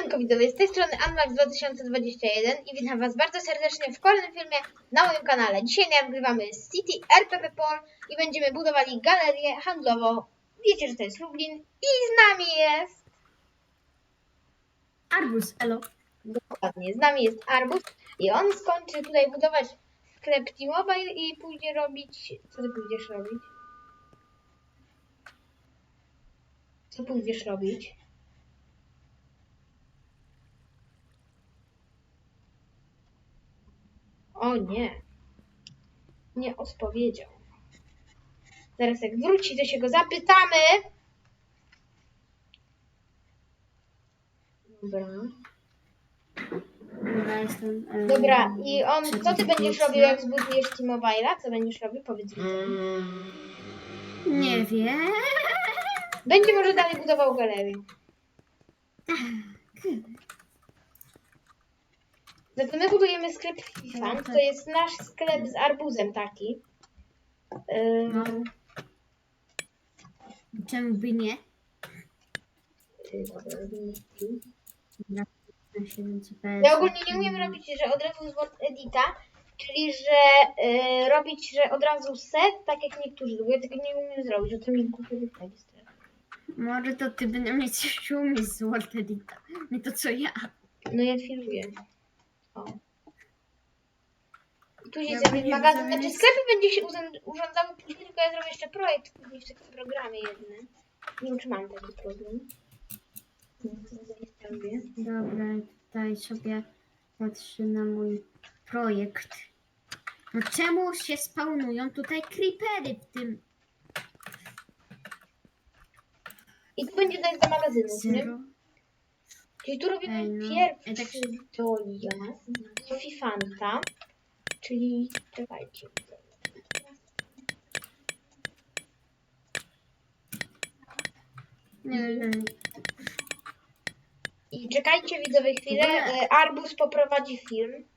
Siemanko widzowie, z tej strony Unmax2021 i witam was bardzo serdecznie w kolejnym filmie na moim kanale. Dzisiaj nagrywamy City RPP Pol i będziemy budowali galerię handlową. Wiecie, że to jest Lublin i z nami jest, Arbus, elo. dokładnie, z nami jest Arbus i on skończy tutaj budować sklep T-Mobile i pójdzie robić, co ty pójdziesz robić? Co pójdziesz robić? O nie. Nie odpowiedział. Zaraz jak wróci, to się go zapytamy. Dobra. Dobra, jestem. e, Dobra, i on, co ty będziesz robił, jak zbudujesz T-Mobile'a? Co będziesz robił? Powiedz mi. Nie wiem. Będzie może dalej budował galerię. Zatem my budujemy sklep FIFA. To jest nasz sklep z arbuzem taki. Ym, No. Czemu by nie? dobra, robimy tu. Dobra, na 7 CPS. Ja ogólnie nie umiem robić, że od razu z Word Edita, czyli że y, robić, że od razu set, tak jak niektórzy lubią. Ja tego nie umiem zrobić, o tym mi głupio wychodzi strasznie. Może to ty będę mieć umieć z Word Edita. Nie to co ja. No ja filuję. Tu Ja zrobi bym magazyn. Znaczy sklepy będzie się urząd- urządzały później, tylko ja zrobię jeszcze projekt później w takim programie jednym. Nie wiem, czy mam taki to zainstaluję. Dobra, tutaj sobie patrzę na mój projekt. No czemu się spawnują tutaj creepery w tym I tu będzie dojść do magazynu, zero? Czyli tu robimy Ej, no. pierwszy Ej, tak- dojazd do Fifanta. Czyli czekajcie. Nie wiem. I czekajcie widzowie chwilę. E, Arbus poprowadzi film.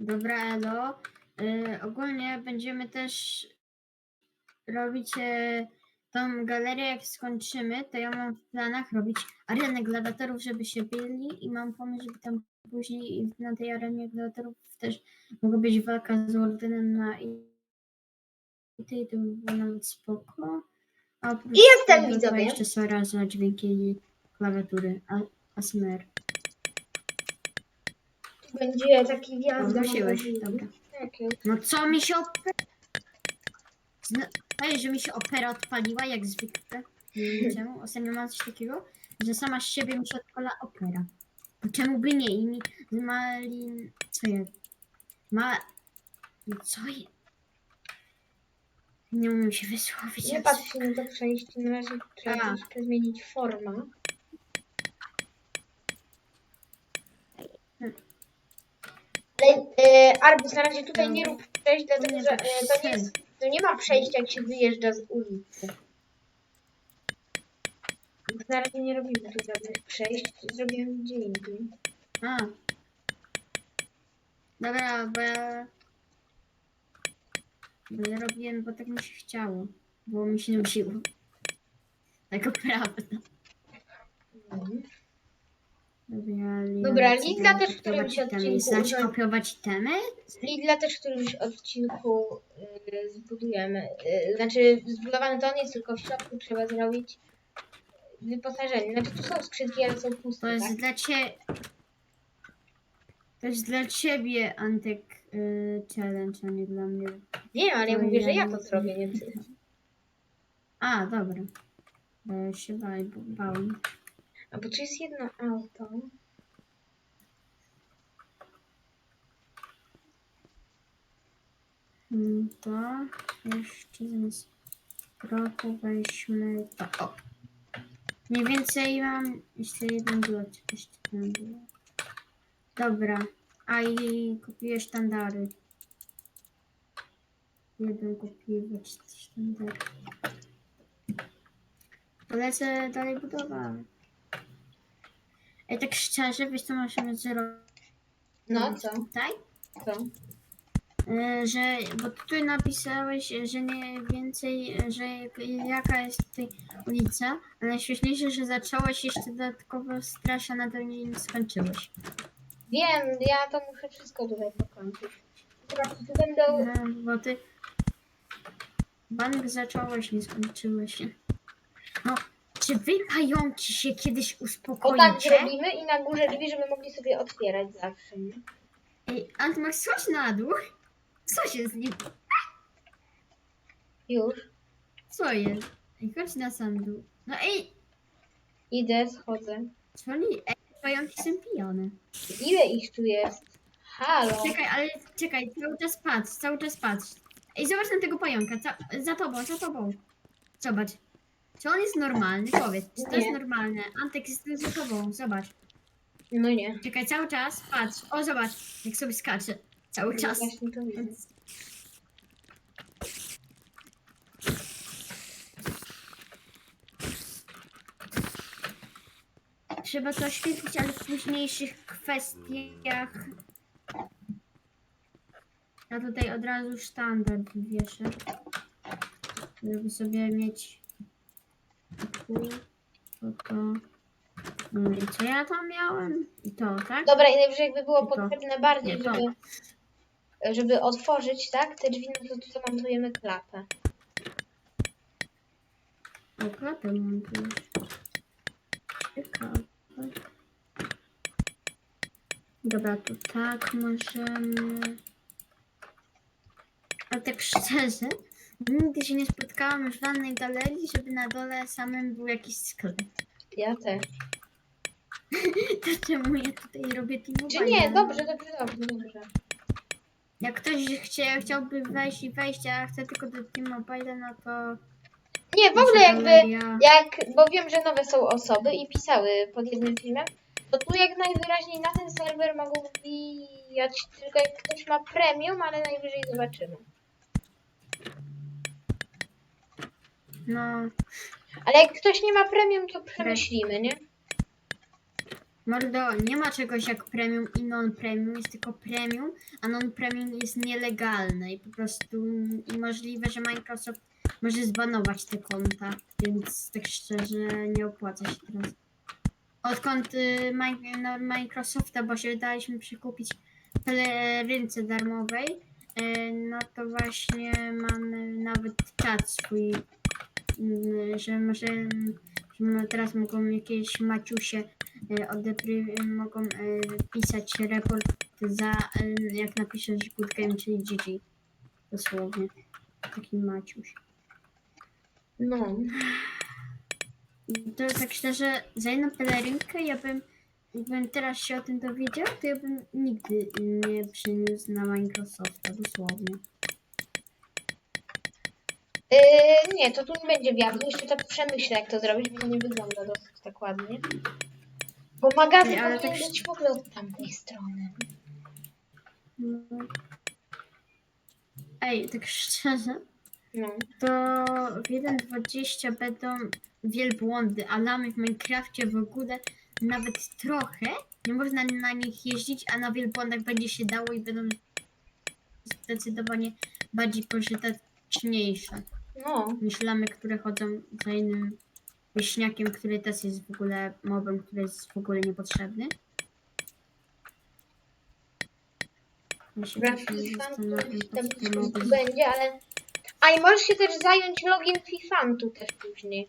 Dobra, Elo. Y, ogólnie będziemy też robić e, tą galerię, jak skończymy, to ja mam w planach robić arenę gladiatorów, żeby się byli i mam pomysł, żeby tam później na tej arenie gladiatorów też mogła być walka z Wardenem na i tej to by było nawet spoko. A I jestem, widzowie. jeszcze Sora za dźwięki klawiatury, a, ASMR. Będzie taki wjazd dobra. Tak. No co mi się. Zna... Powiedz, że mi się opera odpaliła, jak zwykle. Nie wiem czemu. Ostatnio mam coś takiego, że sama z siebie mi się odpala opera. No czemu by nie? I mi mali... Co ja... Ma... No co ja... Nie umiem się wysłowić. Nie patrz się na to przejść, na razie trzeba troszkę zmienić formę. Ale e, Arbus, na razie tutaj nie rób przejść, dlatego że e, to, nie jest, to nie ma przejścia, jak się wyjeżdża z ulicy. Na razie nie robimy tu żadnych przejść, zrobimy gdzie indziej. A. Dobra, bo ja... Bo ja robiłem, bo tak mi się chciało. Bo mi się nudziło. Taka prawda. Mhm. Dobra, Lina, Dobra, Lidla też w którymś kopiować itemy? odcinku Znać używa- kopiować itemy? Lidla też w którymś odcinku y, zbudujemy. Y, znaczy, zbudowany to on jest, tylko w środku trzeba zrobić wyposażenie. Znaczy, tu są skrzynki, ale są To puste, jest tak? dla ciebie... To jest dla ciebie, Antek, y, challenge, a nie dla mnie. Wiem, ale ja to mówię, że ja nie- to zrobię, nie ty. A, dobra. Bo ja się bałem, bałem. A bo tu jest jedno auto. Mm, To jeszcze zamiast trochę weźmy to. O. Mniej więcej mam jeszcze jeden blok. Jeszcze blok. Dobra. A i kupiłem sztandary. Jeden kupiłem sztandary. Polecę dalej budować. Ej, tak szczerze, wiesz co możemy zrobić No, co? tutaj? Co? E, że, bo tutaj napisałeś, że nie więcej, e, że jak- jaka jest tutaj ulica, a najśmieszniejsze, że zacząłeś jeszcze dodatkowo strasz, a nadal nie skończyłeś. Wiem, ja to muszę wszystko tutaj pokończyć. Teraz tu będą... No, bo ty bank zacząłeś, nie skończyłeś. Czy wy pająki się kiedyś O tak uspokoicie? i na górze drzwi, żeby mogli sobie otwierać zawsze, nie? Ej, Antmax, chodź na dół. Co się z nim? Już. Co jest? Ej, chodź na sam dół. No ej, Idę, schodzę. oni? Ej, pająki są pijane. Ile ich tu jest? Halo. Czekaj, ale czekaj, cały czas patrz, cały czas patrz. Ej, zobacz na tego pająka, ca- za tobą, za tobą. Zobacz. Czy on jest normalny? Powiedz, czy to Nie. jest normalne? Antek jest za tobą, zobacz. No nie. Czekaj, cały czas, patrz. O, zobacz, jak sobie skacze. Cały czas. Właśnie to widzę. Trzeba to oświetlić, ale w późniejszych kwestiach. Ja tutaj od razu standard wieszę. Żeby sobie mieć to. No i co ja tam miałem? I to, tak? Dobra, i najwyżej jakby było potrzebne bardziej, żeby, żeby otworzyć, tak? Te drzwi, no to tu zamontujemy klapę. O, klapę mam tu już. Ciekawe. Dobra, to tak możemy. A tak szczerze, nigdy się nie spotkałam w żadnej galerii, żeby na dole samym był jakiś sklep. Ja też. To czemu ja tutaj robię tu Czy nie? Dobrze, dobrze, dobrze, dobrze. Jak ktoś chcie, chciałby wejść i wejść, a ja chcę tylko do T-Mobile, no to... Nie, w ogóle jakby, jak, bo wiem, że nowe są osoby i pisały pod jednym filmem, to tu jak najwyraźniej na ten serwer mogą wbijać tylko jak ktoś ma premium, ale najwyżej zobaczymy. No, Ale jak ktoś nie ma premium, to przemyślimy, nie? Mordo, nie ma czegoś jak premium i non-premium, jest tylko premium, a non-premium jest nielegalne i po prostu i możliwe, że Microsoft może zbanować te konta, więc tak szczerze nie opłaca się teraz. Odkąd y, Mi- no, Microsofta, bo się daliśmy przekupić pelerynce darmowej, y, no to właśnie mamy nawet czat swój, że może że mo- teraz mogą jakieś maciusie e, odepry e, mogą e, pisać report za, jak napiszesz good game, czyli GG. Dosłownie. Taki maciuś. No. To tak szczerze, za jedną pelerynkę ja bym, jakbym teraz się o tym dowiedział, to ja bym nigdy nie przyniósł na Microsofta, dosłownie. Yy, nie, to tu nie będzie wiatru. Jeszcze tak przemyślę, jak to zrobić, bo to nie wygląda dosyć tak ładnie. Bo magazyn Ej, ale powinien tak- być w ogóle od tamtej strony. Ej, tak szczerze, No. to w 1.20 będą wielbłądy, a lamy w Minecrafcie w ogóle nawet trochę nie można na nich jeździć, a na wielbłądach będzie się dało i będą zdecydowanie bardziej pożyteczniejsze No. niż lamy, które chodzą za innym wieśniakiem, który też jest w ogóle mobem, który jest w ogóle niepotrzebny. Ja się czasem FIFA, zastanawiam, po tam co te tu moby będzie, ale... A i możesz się też zająć logiem Fifantu też później.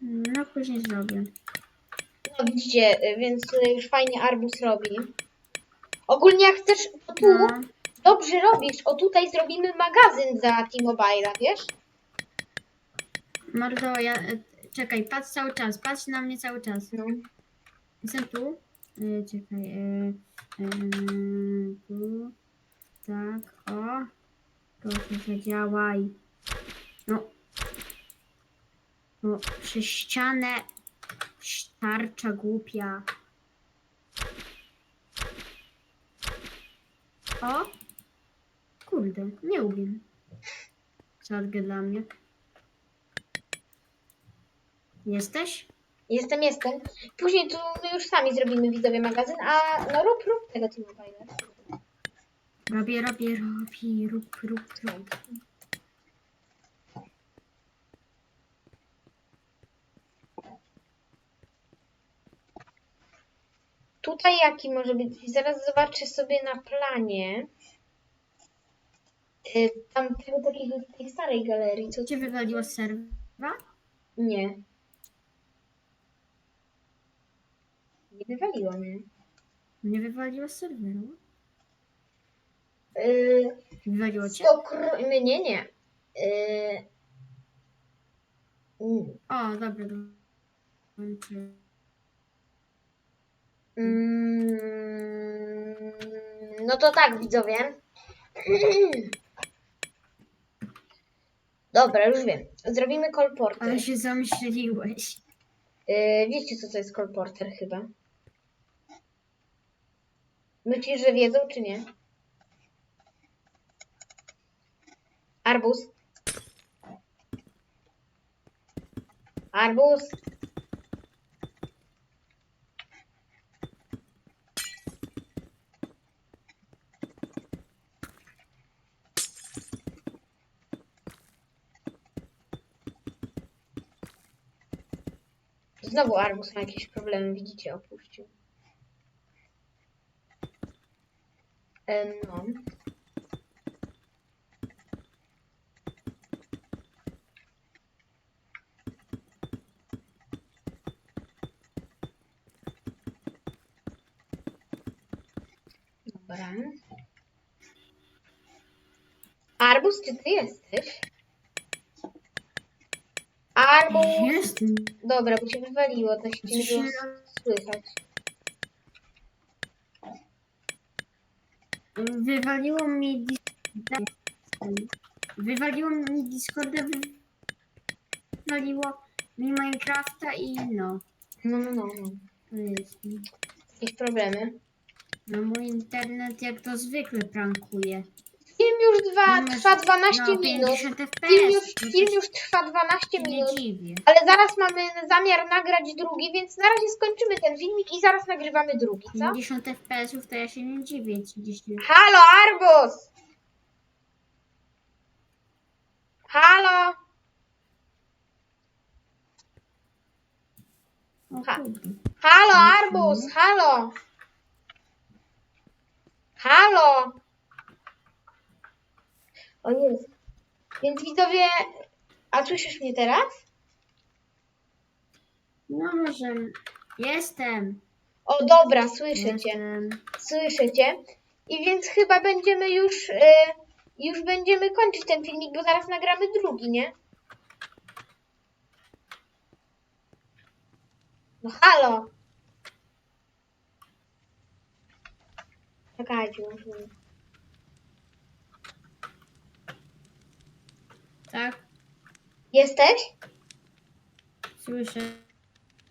No później zrobię. No widzicie, y, więc tutaj już fajnie Arbus robi. Ogólnie jak chcesz, to tu No, dobrze robisz. O tutaj zrobimy magazyn za T-Mobile'a, wiesz? Mordo, ja... e, Czekaj, patrz cały czas, patrz na mnie cały czas. No. Jestem tu. E, czekaj. E, e, tu. Tak, o. Proszę, działaj. No. No, przez ścianę. Tarcza głupia. O! Kurde, nie umiem. Zadgę dla mnie. Jesteś? Jestem, jestem. Później tu już sami zrobimy widzowie magazyn, a no rób, rób tego T-Mobile'a. Robię, robię, robię, rób, rób, rób. Tutaj jaki może być? Zaraz zobaczę sobie na planie. Y, Tam tego takiego, tej starej galerii, co cię wywaliło z serwa? Nie. Nie wywaliło mnie. Nie wywaliło z serweru? Yy, Wywaliło cię? stokro... Mnie nie. Yy, mm, O, dobra, dobra. mm, no to tak, widzowie. Dobra, już wiem. Zrobimy kolporter. Ale się zamyśliłeś. Yy, wiecie, co to jest kolporter chyba? Myślisz, że wiedzą, czy nie? Arbuz. Arbuz. Znowu Arbus ma jakieś problemy, widzicie, opuścił. E, no. Dobra. Arbus, czy ty jesteś? Arbus! Jestem. Dobra, bo cię wywaliło, to się nie było słychać. Wywaliło mi Discorda. Wywaliło mi Discorda, wywaliło mi Minecrafta i no. No, no, no, no. To jest. Jakieś problemy. No mój internet jak to zwykle prankuje. Film już dwa, trwa 12 no, minut. 50 FPS. Film już, no to film już trwa 12 Nie minut. dziwię. Ale zaraz mamy zamiar nagrać drugi, więc na razie skończymy ten filmik i zaraz nagrywamy drugi, co? 50 FPS-ów to ja się nie dziwię. 30. Halo, Arbus! Halo! O Ha. kurde. Halo, Arbus! Halo! Halo! O jest. Więc widzowie, a słyszysz mnie teraz? No może. Jestem. O dobra, słyszę cię. Jestem. Słyszę cię. I więc chyba będziemy już, y, już będziemy kończyć ten filmik, bo zaraz nagramy drugi, nie? No halo! Czekajcie, muszę... Tak? Jesteś? Słyszę.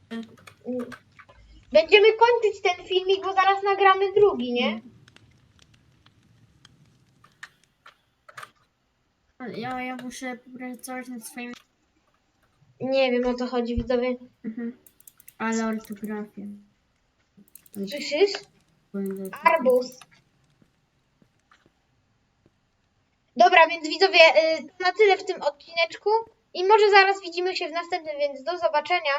Mm. Będziemy kończyć ten filmik, bo zaraz nagramy drugi, nie? Ja, ja muszę popracować nad swoim. Nie wiem o co chodzi, widzowie. Mhm. Ale ortografia. Słyszysz? Arbus. Dobra, więc widzowie, y, na tyle w tym odcineczku. I może zaraz widzimy się w następnym, więc do zobaczenia.